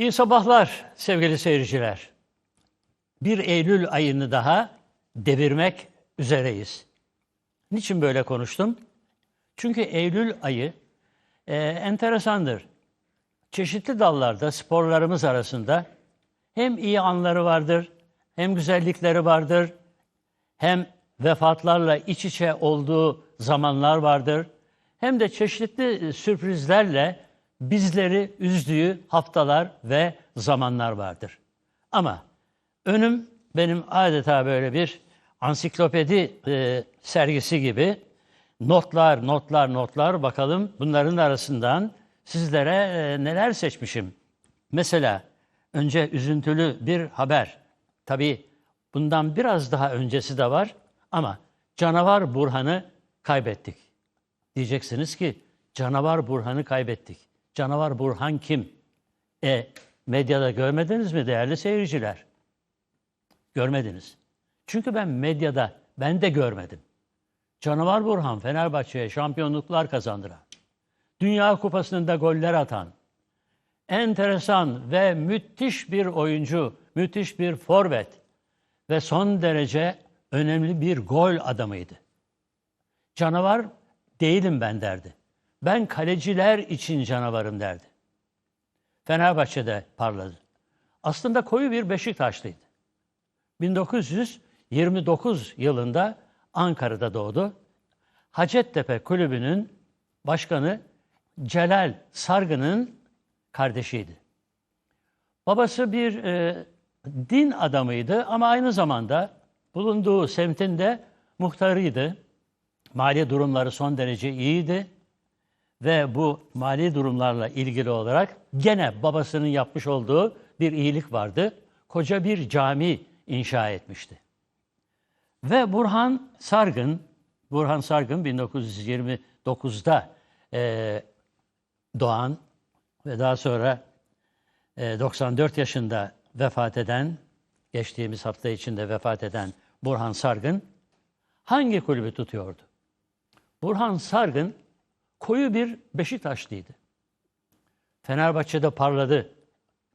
İyi sabahlar sevgili seyirciler. 1 Eylül ayını daha devirmek üzereyiz. Niçin böyle konuştum? Çünkü Eylül ayı e, enteresandır. Çeşitli dallarda sporlarımız arasında hem iyi anları vardır, hem güzellikleri vardır, hem vefatlarla iç içe olduğu zamanlar vardır, hem de çeşitli sürprizlerle bizleri üzdüğü haftalar ve zamanlar vardır. Ama önüm benim adeta böyle bir ansiklopedi e, sergisi gibi notlar, notlar, notlar bakalım bunların arasından sizlere e, neler seçmişim. Mesela önce üzüntülü bir haber. Tabii bundan biraz daha öncesi de var ama canavar Burhan'ı kaybettik. Diyeceksiniz ki canavar Burhan'ı kaybettik. Canavar Burhan kim? E medyada görmediniz mi değerli seyirciler? Görmediniz. Çünkü ben medyada ben de görmedim. Canavar Burhan Fenerbahçe'ye şampiyonluklar kazandıran, Dünya Kupası'nda goller atan, enteresan ve müthiş bir oyuncu, müthiş bir forvet ve son derece önemli bir gol adamıydı. Canavar değilim ben derdi. Ben kaleciler için canavarım derdi. Fenerbahçe'de parladı. Aslında koyu bir Beşiktaşlıydı. 1929 yılında Ankara'da doğdu. Hacettepe Kulübü'nün başkanı Celal Sargı'nın kardeşiydi. Babası bir e, din adamıydı ama aynı zamanda bulunduğu semtinde muhtarıydı. Mali durumları son derece iyiydi ve bu mali durumlarla ilgili olarak gene babasının yapmış olduğu bir iyilik vardı. Koca bir cami inşa etmişti. Ve Burhan Sargın, Burhan Sargın 1929'da e, doğan ve daha sonra e, 94 yaşında vefat eden, geçtiğimiz hafta içinde vefat eden Burhan Sargın hangi kulübü tutuyordu? Burhan Sargın koyu bir Beşiktaşlıydı. Fenerbahçe'de parladı.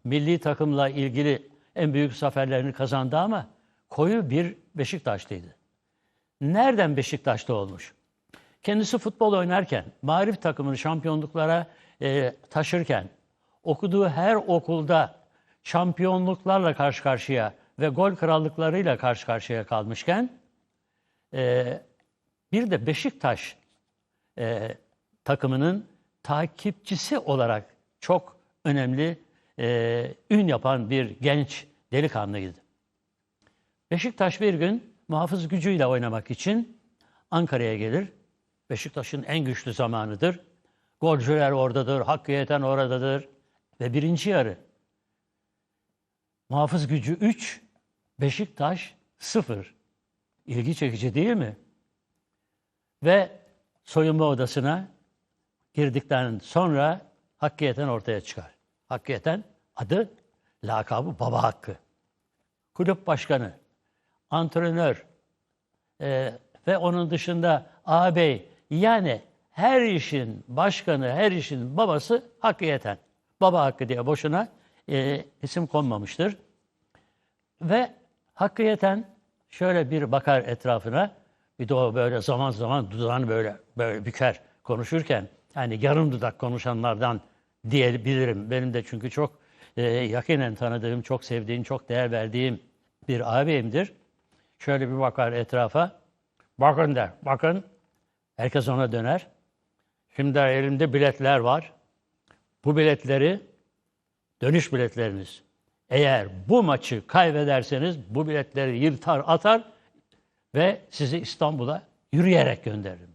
Milli takımla ilgili en büyük zaferlerini kazandı ama koyu bir Beşiktaşlıydı. Nereden Beşiktaşlı olmuş? Kendisi futbol oynarken, marif takımını şampiyonluklara e, taşırken, okuduğu her okulda şampiyonluklarla karşı karşıya ve gol krallıklarıyla karşı karşıya kalmışken, e, bir de Beşiktaş e, takımının takipçisi olarak çok önemli e, ün yapan bir genç delikanlıydı. Beşiktaş bir gün muhafız gücüyle oynamak için Ankara'ya gelir. Beşiktaş'ın en güçlü zamanıdır. Golcüler oradadır, Hakkı Yeten oradadır. Ve birinci yarı muhafız gücü 3, Beşiktaş 0. İlgi çekici değil mi? Ve soyunma odasına girdikten sonra Hakkıyeten ortaya çıkar. Hakkıyeten adı, lakabı Baba Hakkı. Kulüp başkanı, antrenör e, ve onun dışında ağabey yani her işin başkanı, her işin babası Hakkıyeten. Baba Hakkı diye boşuna e, isim konmamıştır. Ve Hakkıyeten şöyle bir bakar etrafına, bir de o böyle zaman zaman dudağını böyle böyle büker konuşurken yani yarım dudak konuşanlardan diyebilirim. Benim de çünkü çok e, yakinen tanıdığım, çok sevdiğim, çok değer verdiğim bir ağabeyimdir. Şöyle bir bakar etrafa. Bakın der, bakın. Herkes ona döner. Şimdi elimde biletler var. Bu biletleri, dönüş biletleriniz. Eğer bu maçı kaybederseniz bu biletleri yırtar atar ve sizi İstanbul'a yürüyerek gönderirim der.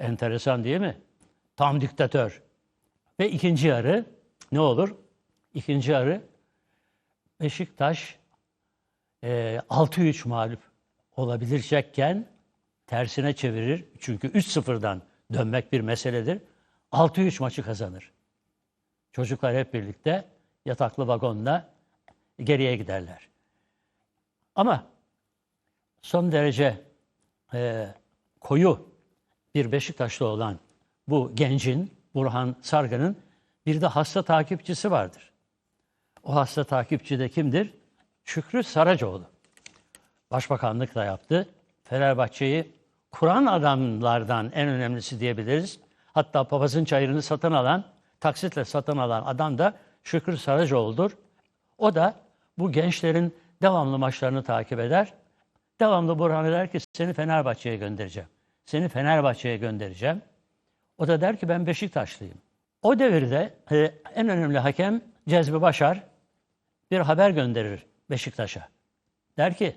Enteresan değil mi? Tam diktatör. Ve ikinci yarı ne olur? İkinci yarı Beşiktaş e, 6-3 mağlup olabilecekken tersine çevirir. Çünkü 3-0'dan dönmek bir meseledir. 6-3 maçı kazanır. Çocuklar hep birlikte yataklı vagonla geriye giderler. Ama son derece e, koyu bir Beşiktaşlı olan bu gencin, Burhan Sargı'nın bir de hasta takipçisi vardır. O hasta takipçi de kimdir? Şükrü Saracoğlu. Başbakanlık da yaptı. Fenerbahçe'yi kuran adamlardan en önemlisi diyebiliriz. Hatta papazın çayırını satın alan, taksitle satın alan adam da Şükrü Saracoğlu'dur. O da bu gençlerin devamlı maçlarını takip eder. Devamlı Burhan'a der ki seni Fenerbahçe'ye göndereceğim. Seni Fenerbahçe'ye göndereceğim. O da der ki ben Beşiktaşlıyım. O devirde e, en önemli hakem Cezmi Başar bir haber gönderir Beşiktaş'a. Der ki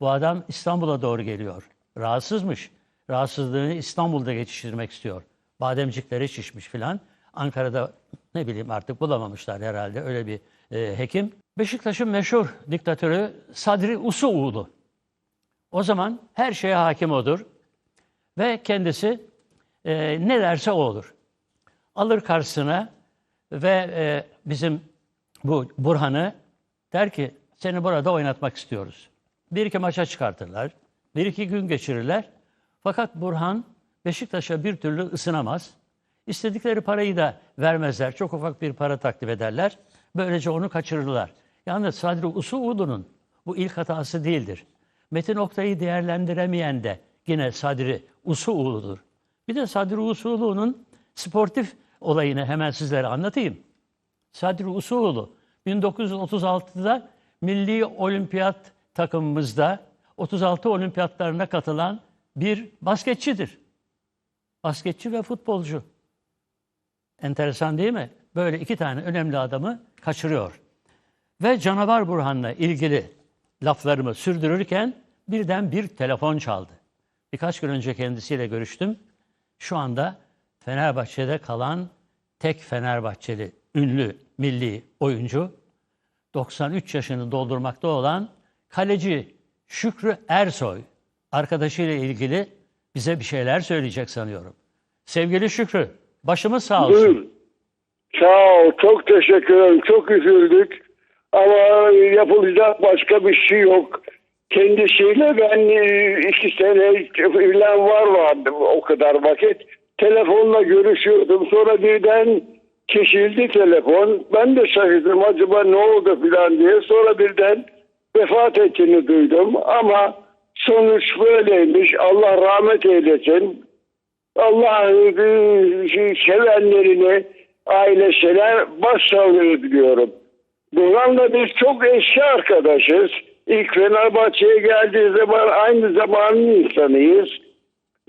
bu adam İstanbul'a doğru geliyor. Rahatsızmış. Rahatsızlığını İstanbul'da geçiştirmek istiyor. Bademcikleri şişmiş filan. Ankara'da ne bileyim artık bulamamışlar herhalde öyle bir e, hekim. Beşiktaş'ın meşhur diktatörü Sadri Usuoğlu. O zaman her şeye hakim odur. Ve kendisi e, ne derse o olur. Alır karşısına ve e, bizim bu Burhan'ı der ki seni burada oynatmak istiyoruz. Bir iki maça çıkartırlar. Bir iki gün geçirirler. Fakat Burhan Beşiktaş'a bir türlü ısınamaz. İstedikleri parayı da vermezler. Çok ufak bir para takdim ederler. Böylece onu kaçırırlar. Yalnız Sadri Usuudu'nun bu ilk hatası değildir. Metin Oktay'ı değerlendiremeyen de yine Sadri Usuudu'dur. Bir de Sadri Usuudu'nun sportif olayını hemen sizlere anlatayım. Sadri Usuoğlu 1936'da Milli Olimpiyat takımımızda 36 olimpiyatlarına katılan bir basketçidir. Basketçi ve futbolcu. Enteresan değil mi? Böyle iki tane önemli adamı kaçırıyor. Ve Canavar Burhan'la ilgili laflarımı sürdürürken birden bir telefon çaldı. Birkaç gün önce kendisiyle görüştüm. Şu anda Fenerbahçe'de kalan tek Fenerbahçeli ünlü milli oyuncu 93 yaşını doldurmakta olan kaleci Şükrü Ersoy arkadaşıyla ilgili bize bir şeyler söyleyecek sanıyorum. Sevgili Şükrü, başımız sağ olsun. Buyurun. Sağ ol. Çok teşekkür ederim. Çok üzüldük. Ama yapılacak başka bir şey yok. Kendisiyle ben e, iki sene falan var vardı o kadar vakit. Telefonla görüşüyordum. Sonra birden kesildi telefon. Ben de şaşırdım acaba ne oldu falan diye. Sonra birden vefat ettiğini duydum. Ama sonuç böyleymiş. Allah rahmet eylesin. Allah e, sevenlerini ailesine başsağlığı diliyorum. Burhan'la biz çok eski arkadaşız. İlk Fenerbahçe'ye geldiği zaman aynı zamanın insanıyız.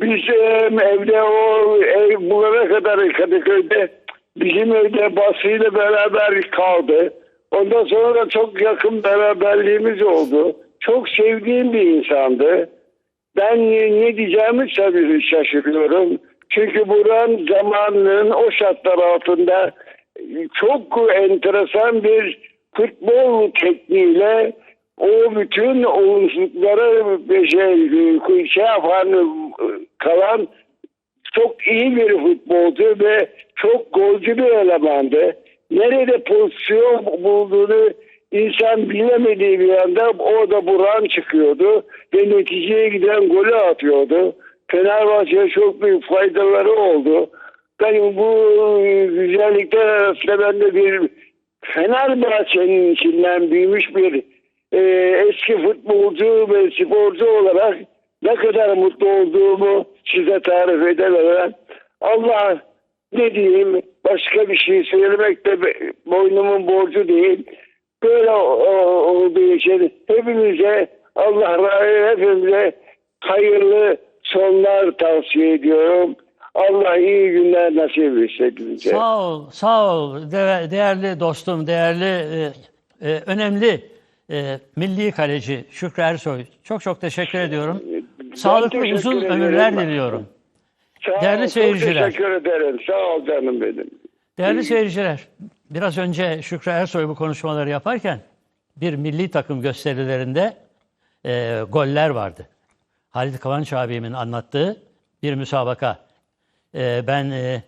Biz e, evde o ev bulana kadar Kadıköy'de bizim evde basıyla beraber kaldı. Ondan sonra da çok yakın beraberliğimiz oldu. Çok sevdiğim bir insandı. Ben ne diyeceğimi tabii şaşırıyorum. Çünkü buranın zamanının o şartlar altında çok enteresan bir futbol tekniğiyle o bütün olumsuzluklara şey, şey yapan kalan çok iyi bir futbolcu ve çok golcü bir elemandı. Nerede pozisyon bulduğunu insan bilemediği bir anda orada buran çıkıyordu ve neticeye giden golü atıyordu. Fenerbahçe'ye çok büyük faydaları oldu. Yani bu güzellikler arasında ben de bir Fenerbahçe'nin içinden büyümüş bir e, eski futbolcu ve sporcu olarak ne kadar mutlu olduğumu size tarif edemem. Allah ne diyeyim başka bir şey söylemek de boynumun borcu değil. Böyle olduğu için hepimize Allah razı hepimize hayırlı sonlar tavsiye ediyorum. Allah iyi günler nasip etsin bize. Sağ ol, sağ ol De- değerli dostum, değerli, e, e, önemli e, milli kaleci Şükrü Ersoy. Çok çok teşekkür ediyorum. Sağlıklı teşekkür uzun ederim. ömürler diliyorum. Sağ Değerli ol, seyirciler. Çok teşekkür ederim. Sağ ol canım benim. Değerli seyirciler, biraz önce Şükrü Ersoy bu konuşmaları yaparken bir milli takım gösterilerinde e, goller vardı. Halit Kıvanç abimin anlattığı bir müsabaka. E, ben e,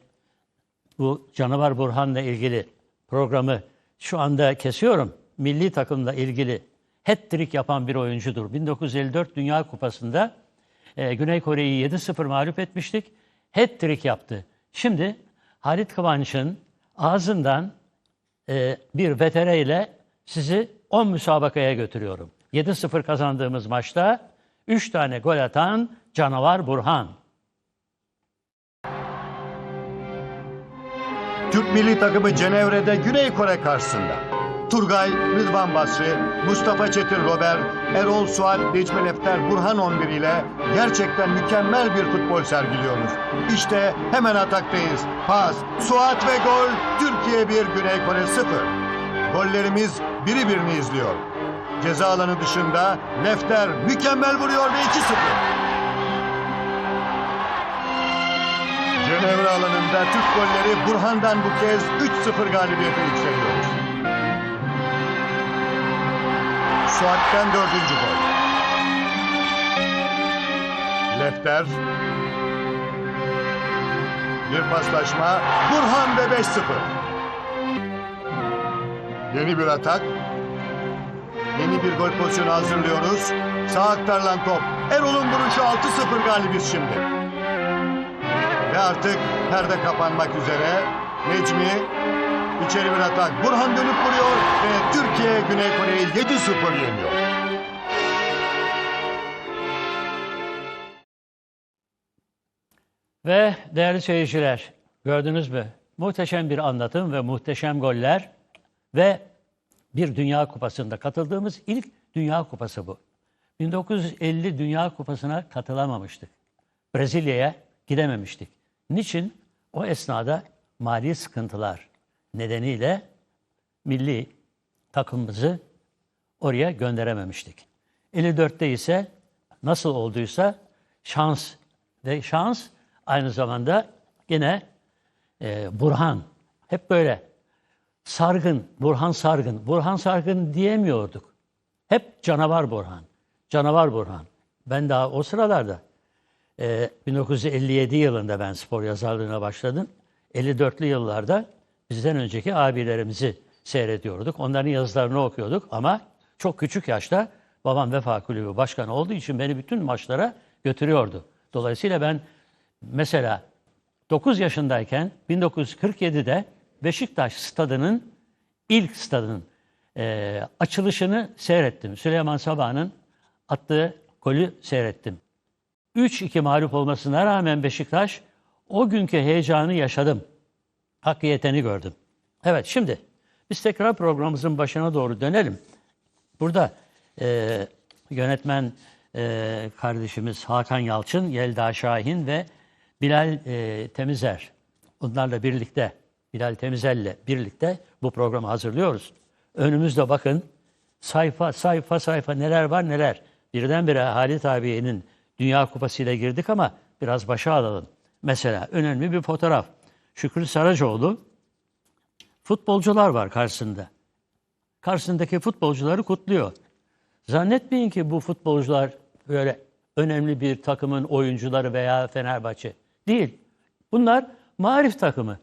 bu Canavar Burhan'la ilgili programı şu anda kesiyorum. Milli takımla ilgili hat-trick yapan bir oyuncudur. 1954 Dünya Kupası'nda e, Güney Kore'yi 7-0 mağlup etmiştik. Hat-trick yaptı. Şimdi Halit Kıvanç'ın ağzından e, bir vetereyle sizi 10 müsabakaya götürüyorum. 7-0 kazandığımız maçta 3 tane gol atan canavar Burhan. Türk milli takımı Cenevre'de Güney Kore karşısında. Turgay, Rıdvan Basri, Mustafa Çetin Robert, Erol Suat, Necmi Lefter, Burhan 11 ile gerçekten mükemmel bir futbol sergiliyoruz. İşte hemen ataktayız. Pas, Suat ve gol. Türkiye 1, Güney Kore 0. Gollerimiz biri birini izliyor. Ceza alanı dışında Lefter mükemmel vuruyor ve 2-0. Cenevre alanında Türk golleri Burhan'dan bu kez 3-0 galibiyete yükseliyoruz. Suat'ten dördüncü gol. Lefter. Bir paslaşma. Burhan ve 5-0. Yeni bir atak. Yeni bir gol pozisyonu hazırlıyoruz. Sağ aktarılan top. Erol'un vuruşu 6-0 galibiz şimdi. Ve artık perde kapanmak üzere. Necmi içeri bir atak. Burhan dönüp vuruyor ve Türkiye Güney Kore'yi 7-0 yeniyor. Ve değerli seyirciler, gördünüz mü? Muhteşem bir anlatım ve muhteşem goller ve bir Dünya Kupası'nda katıldığımız ilk Dünya Kupası bu. 1950 Dünya Kupası'na katılamamıştık. Brezilya'ya gidememiştik. Niçin? O esnada mali sıkıntılar nedeniyle milli takımımızı oraya gönderememiştik. 54'te ise nasıl olduysa şans ve şans aynı zamanda yine e, Burhan. Hep böyle Sargın, Burhan Sargın. Burhan Sargın diyemiyorduk. Hep canavar Burhan. Canavar Burhan. Ben daha o sıralarda e, 1957 yılında ben spor yazarlığına başladım. 54'lü yıllarda bizden önceki abilerimizi seyrediyorduk. Onların yazılarını okuyorduk ama çok küçük yaşta babam Vefa Kulübü Başkanı olduğu için beni bütün maçlara götürüyordu. Dolayısıyla ben mesela 9 yaşındayken 1947'de Beşiktaş stadının ilk stadının e, açılışını seyrettim. Süleyman Sabah'ın attığı golü seyrettim. 3-2 mağlup olmasına rağmen Beşiktaş o günkü heyecanı yaşadım. Hakiyetini gördüm. Evet şimdi biz tekrar programımızın başına doğru dönelim. Burada e, yönetmen e, kardeşimiz Hakan Yalçın, Yelda Şahin ve Bilal e, Temizer. Bunlarla birlikte, Bilal Temizer'le birlikte bu programı hazırlıyoruz. Önümüzde bakın sayfa sayfa sayfa neler var neler. Birdenbire Halit abiyenin Dünya Kupası ile girdik ama biraz başa alalım. Mesela önemli bir fotoğraf. Şükrü Saracoğlu futbolcular var karşısında. Karşısındaki futbolcuları kutluyor. Zannetmeyin ki bu futbolcular böyle önemli bir takımın oyuncuları veya Fenerbahçe. Değil. Bunlar Marif takımı.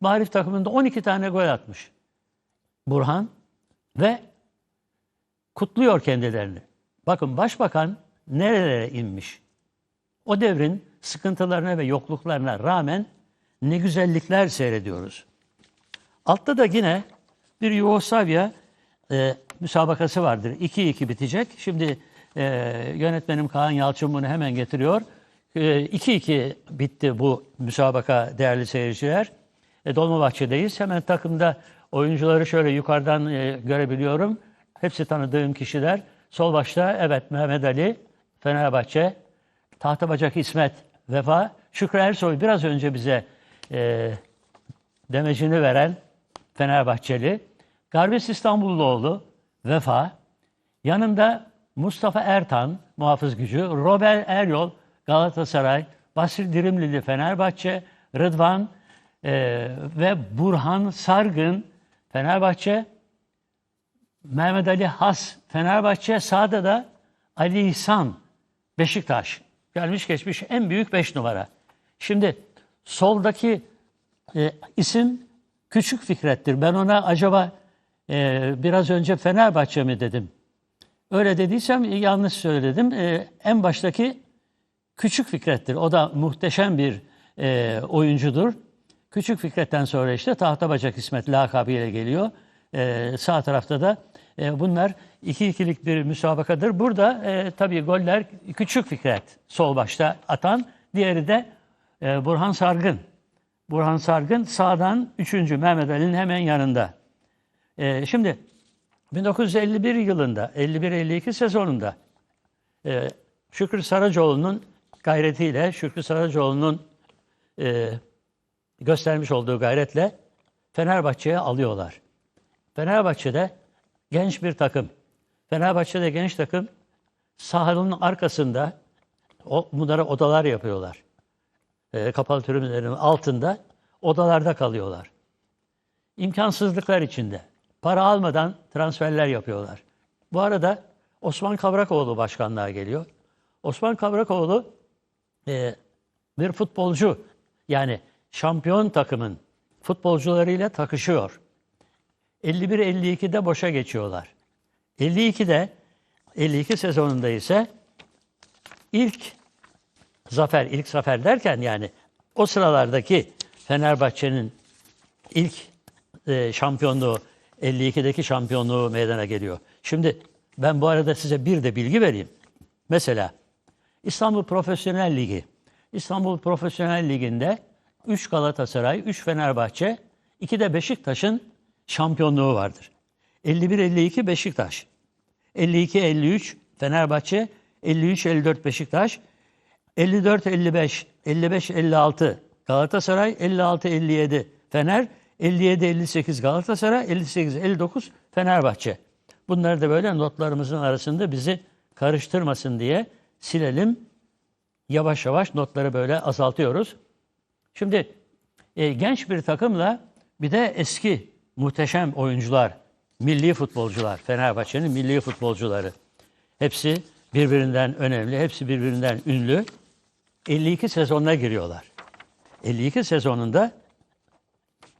Marif takımında 12 tane gol atmış. Burhan ve kutluyor kendilerini. Bakın başbakan nerelere inmiş? O devrin sıkıntılarına ve yokluklarına rağmen ne güzellikler seyrediyoruz. Altta da yine bir Yugoslavya e, müsabakası vardır. 2-2 bitecek. Şimdi e, yönetmenim Kaan Yalçın bunu hemen getiriyor. E, 2-2 bitti bu müsabaka değerli seyirciler. E, Dolmabahçe'deyiz. Hemen takımda oyuncuları şöyle yukarıdan e, görebiliyorum. Hepsi tanıdığım kişiler. Sol başta evet Mehmet Ali, Fenerbahçe, Tahtabacak İsmet, Vefa, Şükrü Ersoy biraz önce bize e, demecini veren Fenerbahçeli. Garbis İstanbulluoğlu, Vefa. Yanında Mustafa Ertan, muhafız gücü. Robert Eryol, Galatasaray. Basri Dirimlili, Fenerbahçe. Rıdvan e, ve Burhan Sargın, Fenerbahçe. Mehmet Ali Has, Fenerbahçe. Sağda da Ali İhsan, Beşiktaş. Gelmiş geçmiş en büyük beş numara. Şimdi soldaki e, isim Küçük Fikret'tir. Ben ona acaba e, biraz önce Fenerbahçe mi dedim? Öyle dediysem yanlış söyledim. E, en baştaki Küçük Fikret'tir. O da muhteşem bir e, oyuncudur. Küçük Fikret'ten sonra işte Tahtabacak İsmet lakabıyla geliyor. E, sağ tarafta da E, bunlar 2-2'lik bir müsabakadır. Burada e, tabii goller Küçük Fikret sol başta atan, diğeri de e, Burhan Sargın. Burhan Sargın sağdan 3. Mehmet Ali'nin hemen yanında. E, şimdi 1951 yılında, 51-52 sezonunda e, Şükrü Saracoğlu'nun gayretiyle, Şükrü Saracoğlu'nun e, göstermiş olduğu gayretle Fenerbahçe'ye alıyorlar. Fenerbahçe'de genç bir takım. Fenerbahçe'de genç takım sahanın arkasında o, bunlara odalar yapıyorlar. E, kapalı tribünlerin altında odalarda kalıyorlar. İmkansızlıklar içinde. Para almadan transferler yapıyorlar. Bu arada Osman Kavrakoğlu başkanlığa geliyor. Osman Kavrakoğlu e, bir futbolcu yani şampiyon takımın futbolcularıyla takışıyor. 51-52'de boşa geçiyorlar. 52'de 52 sezonunda ise ilk zafer, ilk zafer derken yani o sıralardaki Fenerbahçe'nin ilk e, şampiyonluğu 52'deki şampiyonluğu meydana geliyor. Şimdi ben bu arada size bir de bilgi vereyim. Mesela İstanbul Profesyonel Ligi. İstanbul Profesyonel Ligi'nde 3 Galatasaray, 3 Fenerbahçe, 2 de Beşiktaş'ın şampiyonluğu vardır. 51-52 Beşiktaş, 52-53 Fenerbahçe, 53-54 Beşiktaş, 54-55, 55-56 Galatasaray, 56-57 Fener, 57-58 Galatasaray, 58-59 Fenerbahçe. Bunları da böyle notlarımızın arasında bizi karıştırmasın diye silelim. Yavaş yavaş notları böyle azaltıyoruz. Şimdi e, genç bir takımla bir de eski muhteşem oyuncular, milli futbolcular, Fenerbahçe'nin milli futbolcuları. Hepsi birbirinden önemli, hepsi birbirinden ünlü. 52 sezonuna giriyorlar. 52 sezonunda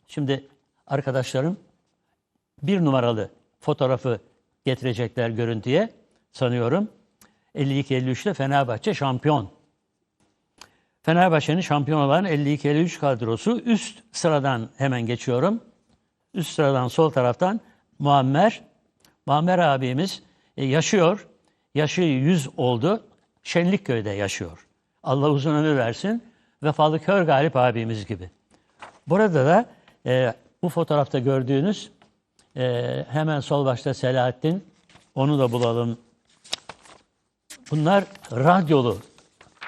şimdi arkadaşlarım bir numaralı fotoğrafı getirecekler görüntüye sanıyorum. 52-53'te Fenerbahçe şampiyon. Fenerbahçe'nin şampiyon olan 52-53 kadrosu üst sıradan hemen geçiyorum. Üst sıradan sol taraftan Muammer. Muammer abimiz e, yaşıyor. Yaşı 100 oldu. Şenlikköy'de yaşıyor. Allah uzun ömür versin. Vefalı Kör Galip abimiz gibi. Burada da e, bu fotoğrafta gördüğünüz e, hemen sol başta Selahattin. Onu da bulalım. Bunlar radyolu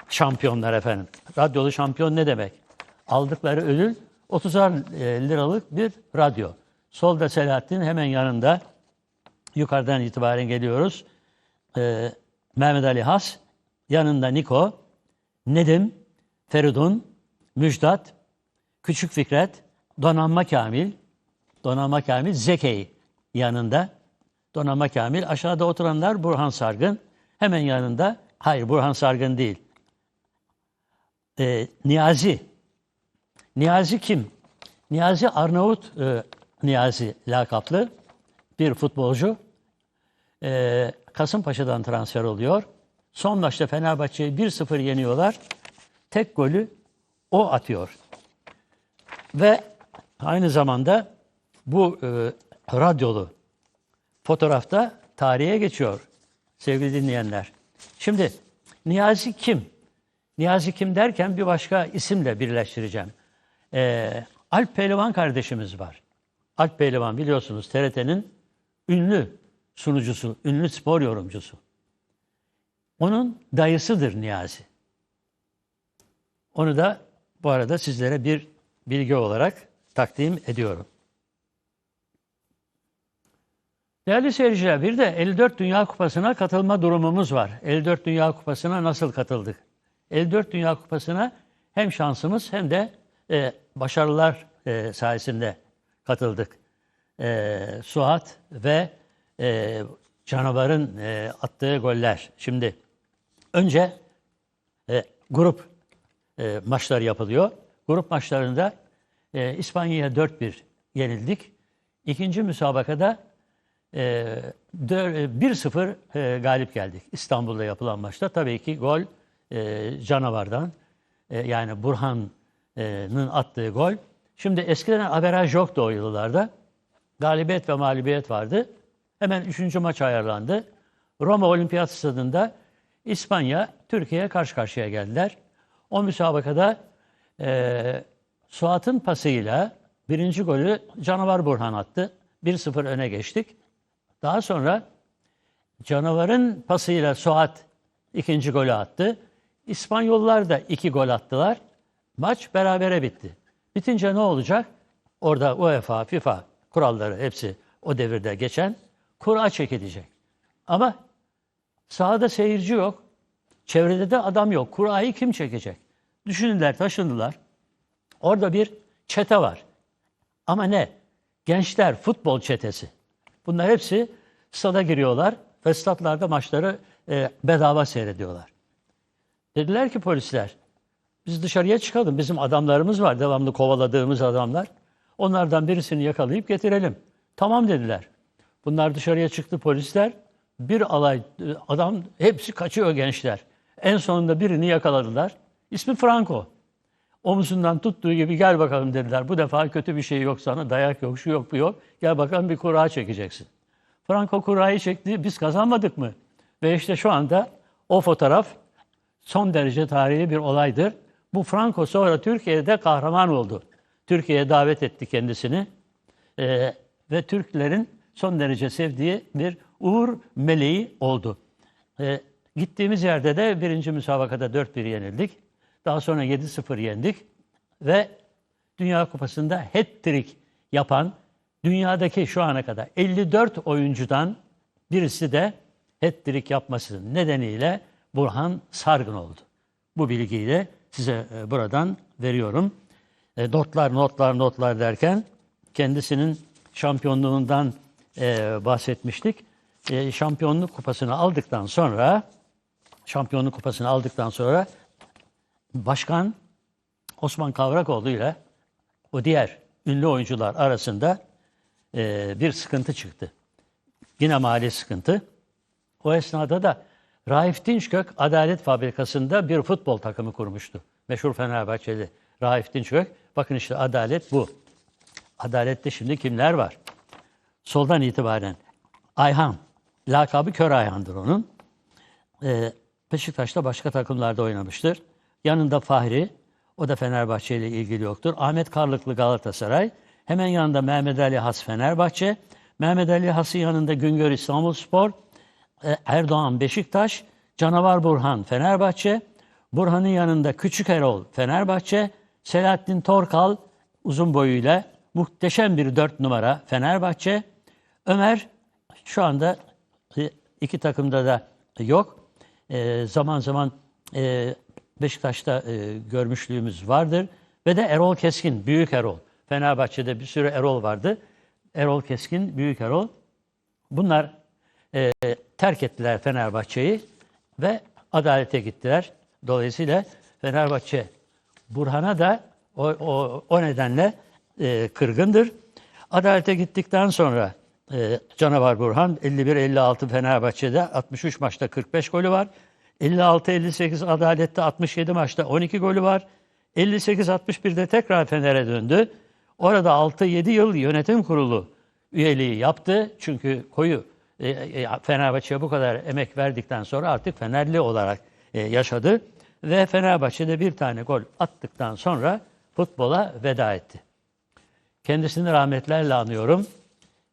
şampiyonlar efendim. Radyolu şampiyon ne demek? Aldıkları ödül 30 liralık bir radyo. Solda Selahattin hemen yanında yukarıdan itibaren geliyoruz. Ee, Mehmet Ali Has, yanında Niko, Nedim, Feridun, Müjdat, Küçük Fikret, Donanma Kamil, Donanma Kamil, Zekey yanında. Donanma Kamil, aşağıda oturanlar Burhan Sargın, hemen yanında, hayır Burhan Sargın değil, e, Niyazi. Niyazi kim? Niyazi Arnavut e, Niyazi lakaplı bir futbolcu. E, Kasımpaşa'dan transfer oluyor. Son maçta Fenerbahçe'yi 1-0 yeniyorlar. Tek golü o atıyor. Ve aynı zamanda bu e, radyolu fotoğrafta tarihe geçiyor sevgili dinleyenler. Şimdi Niyazi kim? Niyazi kim derken bir başka isimle birleştireceğim. Ee, Alp Pehlivan kardeşimiz var. Alp Pehlivan biliyorsunuz TRT'nin ünlü sunucusu, ünlü spor yorumcusu. Onun dayısıdır Niyazi. Onu da bu arada sizlere bir bilgi olarak takdim ediyorum. Değerli seyirciler bir de 54 Dünya Kupası'na katılma durumumuz var. 54 Dünya Kupası'na nasıl katıldık? 54 Dünya Kupası'na hem şansımız hem de e, başarılar e, sayesinde katıldık. E, Suat ve e, Canavar'ın e, attığı goller. Şimdi önce e, grup e, maçları yapılıyor. Grup maçlarında e, İspanya'ya 4-1 yenildik. İkinci müsabakada e, dör- e, 1-0 e, galip geldik İstanbul'da yapılan maçta. Tabii ki gol e, Canavar'dan e, yani Burhan'ın attığı gol. Şimdi eskiden averaj yoktu o yıllarda. Galibiyet ve mağlubiyet vardı. Hemen üçüncü maç ayarlandı. Roma Olimpiyat Stadında İspanya, Türkiye karşı karşıya geldiler. O müsabakada eee Suat'ın pasıyla birinci golü Canavar Burhan attı. 1-0 öne geçtik. Daha sonra Canavar'ın pasıyla Suat ikinci golü attı. İspanyollar da iki gol attılar. Maç berabere bitti. Bitince ne olacak? Orada UEFA, FIFA kuralları hepsi o devirde geçen kura çekilecek. Ama sahada seyirci yok. Çevrede de adam yok. Kurayı kim çekecek? Düşündüler, taşındılar. Orada bir çete var. Ama ne? Gençler, futbol çetesi. Bunlar hepsi stada giriyorlar ve statlarda maçları e, bedava seyrediyorlar. Dediler ki polisler, biz dışarıya çıkalım. Bizim adamlarımız var, devamlı kovaladığımız adamlar. Onlardan birisini yakalayıp getirelim. Tamam dediler. Bunlar dışarıya çıktı polisler. Bir alay e, adam, hepsi kaçıyor gençler. En sonunda birini yakaladılar. İsmi Franco. Omzundan tuttuğu gibi gel bakalım dediler. Bu defa kötü bir şey yok sana, dayak yok, şu yok, bu yok. Gel bakalım bir kura çekeceksin. Franco kurayı çekti, biz kazanmadık mı? Ve işte şu anda o fotoğraf son derece tarihi bir olaydır. Bu Franco sonra Türkiye'de kahraman oldu. Türkiye'ye davet etti kendisini. Ee, ve Türklerin son derece sevdiği bir uğur meleği oldu. Ee, gittiğimiz yerde de birinci müsabakada 4-1 yenildik. Daha sonra 7-0 yendik. Ve Dünya Kupası'nda hat-trick yapan dünyadaki şu ana kadar 54 oyuncudan birisi de hat-trick yapması nedeniyle Burhan Sargın oldu. Bu bilgiyi de size e, buradan veriyorum. E, notlar, notlar, notlar derken kendisinin şampiyonluğundan e, bahsetmiştik. E, şampiyonluk kupasını aldıktan sonra şampiyonluk kupasını aldıktan sonra Başkan Osman Kavrakoğlu ile o diğer ünlü oyuncular arasında e, bir sıkıntı çıktı. Yine mali sıkıntı. O esnada da Raif Dinçkök Adalet Fabrikası'nda bir futbol takımı kurmuştu. Meşhur Fenerbahçeli Raif Dinçkök. Bakın işte adalet bu. Adalette şimdi kimler var? Soldan itibaren Ayhan. Lakabı Kör Ayhan'dır onun. Ee, Beşiktaş'ta başka takımlarda oynamıştır. Yanında Fahri, o da Fenerbahçe ile ilgili yoktur. Ahmet Karlıklı Galatasaray. Hemen yanında Mehmet Ali Has Fenerbahçe. Mehmet Ali Has'ın yanında Güngör İstanbulspor. E, Erdoğan Beşiktaş. Canavar Burhan Fenerbahçe. Burhan'ın yanında Küçük Erol Fenerbahçe. Selahattin Torkal uzun boyuyla muhteşem bir dört numara Fenerbahçe. Ömer şu anda e, iki takımda da yok. E, zaman zaman e, Beşiktaş'ta e, görmüşlüğümüz vardır. Ve de Erol Keskin, Büyük Erol. Fenerbahçe'de bir sürü Erol vardı. Erol Keskin, Büyük Erol. Bunlar e, terk ettiler Fenerbahçe'yi ve adalete gittiler. Dolayısıyla Fenerbahçe Burhan'a da o, o, o nedenle e, kırgındır. Adalete gittikten sonra e, Canavar Burhan 51-56 Fenerbahçe'de 63 maçta 45 golü var. 56-58 Adalet'te 67 maçta 12 golü var. 58-61'de tekrar Fener'e döndü. Orada 6-7 yıl yönetim kurulu üyeliği yaptı. Çünkü koyu e, e, Fenerbahçe'ye bu kadar emek verdikten sonra artık Fenerli olarak e, yaşadı. Ve Fenerbahçe'de bir tane gol attıktan sonra futbola veda etti. Kendisini rahmetlerle anıyorum.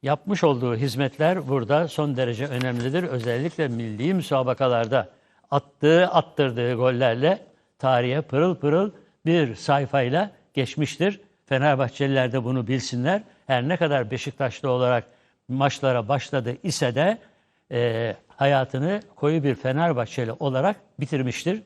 Yapmış olduğu hizmetler burada son derece önemlidir. Özellikle milli müsabakalarda attığı, attırdığı gollerle tarihe pırıl pırıl bir sayfayla geçmiştir. Fenerbahçeliler de bunu bilsinler. Her ne kadar Beşiktaşlı olarak maçlara başladı ise de e, hayatını koyu bir Fenerbahçeli olarak bitirmiştir.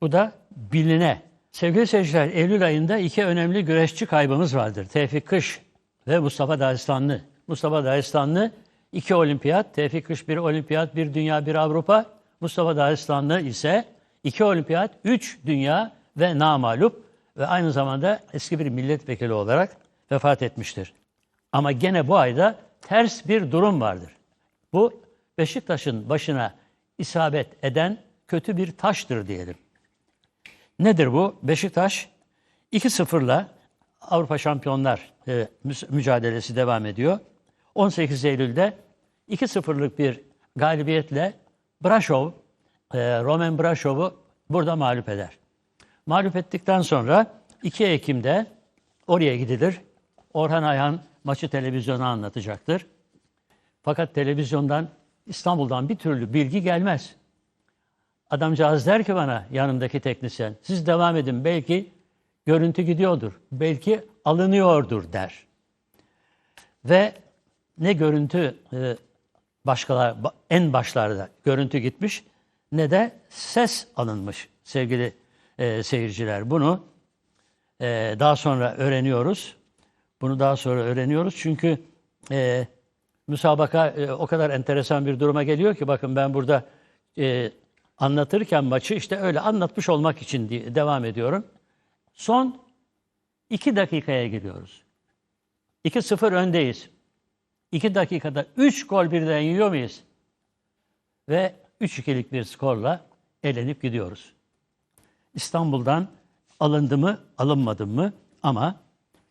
Bu da biline. Sevgili seyirciler, Eylül ayında iki önemli güreşçi kaybımız vardır. Tevfik Kış ve Mustafa Dağistanlı. Mustafa Dağistanlı iki olimpiyat, Tevfik Kış bir olimpiyat, bir dünya, bir Avrupa. Mustafa Dağistanlı ise iki olimpiyat, üç dünya ve namalup ve aynı zamanda eski bir milletvekili olarak vefat etmiştir. Ama gene bu ayda ters bir durum vardır. Bu Beşiktaş'ın başına isabet eden kötü bir taştır diyelim. Nedir bu? Beşiktaş 2-0'la Avrupa Şampiyonlar e, mücadelesi devam ediyor. 18 Eylül'de 2-0'lık bir galibiyetle Brasov, e, Roman Brasov'u burada mağlup eder. Mağlup ettikten sonra 2 Ekim'de oraya gidilir. Orhan Ayhan maçı televizyona anlatacaktır. Fakat televizyondan İstanbul'dan bir türlü bilgi gelmez. Adamcağız der ki bana yanımdaki teknisyen, siz devam edin belki görüntü gidiyordur, belki alınıyordur der. Ve ne görüntü e, başkalar ba- en başlarda görüntü gitmiş ne de ses alınmış sevgili e, seyirciler. Bunu e, daha sonra öğreniyoruz. Bunu daha sonra öğreniyoruz çünkü müsabaka o kadar enteresan bir duruma geliyor ki bakın ben burada anlatırken maçı işte öyle anlatmış olmak için devam ediyorum. Son iki dakikaya giriyoruz. 2-0 öndeyiz. 2 dakikada 3 gol birden yiyor muyuz? Ve 3-2'lik bir skorla elenip gidiyoruz. İstanbul'dan alındı mı, alınmadı mı? Ama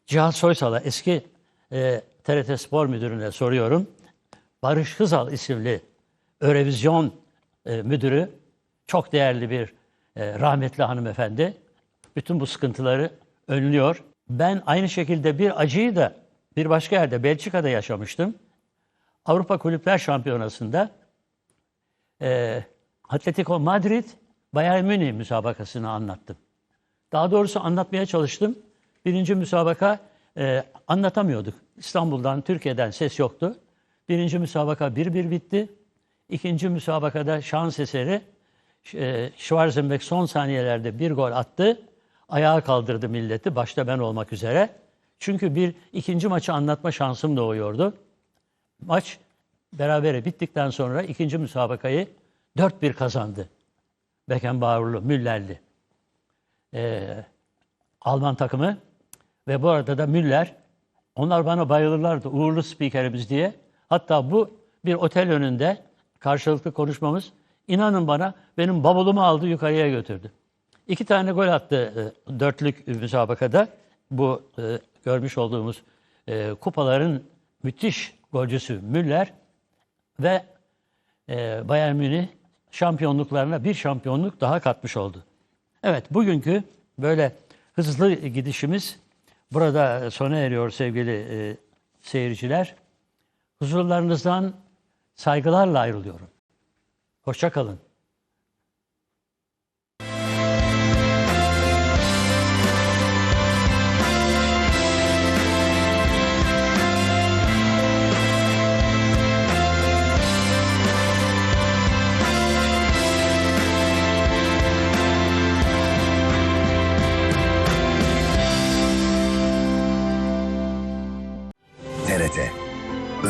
Cihat Soysal'a eski e, TRT Spor Müdürü'ne soruyorum. Barış Hızal isimli Örevizyon e, müdürü, çok değerli bir e, rahmetli hanımefendi. Bütün bu sıkıntıları önlüyor. Ben aynı şekilde bir acıyı da bir başka yerde Belçika'da yaşamıştım. Avrupa Kulüpler Şampiyonası'nda e, Atletico Madrid Bayern Münih müsabakasını anlattım. Daha doğrusu anlatmaya çalıştım. Birinci müsabaka e, anlatamıyorduk. İstanbul'dan, Türkiye'den ses yoktu. Birinci müsabaka 1-1 bitti. İkinci müsabakada şans eseri e, Schwarzenbeck son saniyelerde bir gol attı. Ayağa kaldırdı milleti, başta ben olmak üzere. Çünkü bir ikinci maçı anlatma şansım doğuyordu. Maç berabere bittikten sonra ikinci müsabakayı 4-1 kazandı. Beckenbauer'lu, Müller'li. Ee, Alman takımı ve bu arada da Müller onlar bana bayılırlardı uğurlu spikerimiz diye. Hatta bu bir otel önünde karşılıklı konuşmamız inanın bana benim bavulumu aldı yukarıya götürdü. İki tane gol attı e, dörtlük müsabakada. Bu e, görmüş olduğumuz e, kupaların müthiş golcüsü Müller ve e, Bayern Münih şampiyonluklarına bir şampiyonluk daha katmış oldu. Evet bugünkü böyle hızlı gidişimiz burada sona eriyor sevgili e, seyirciler. Huzurlarınızdan saygılarla ayrılıyorum. Hoşça kalın.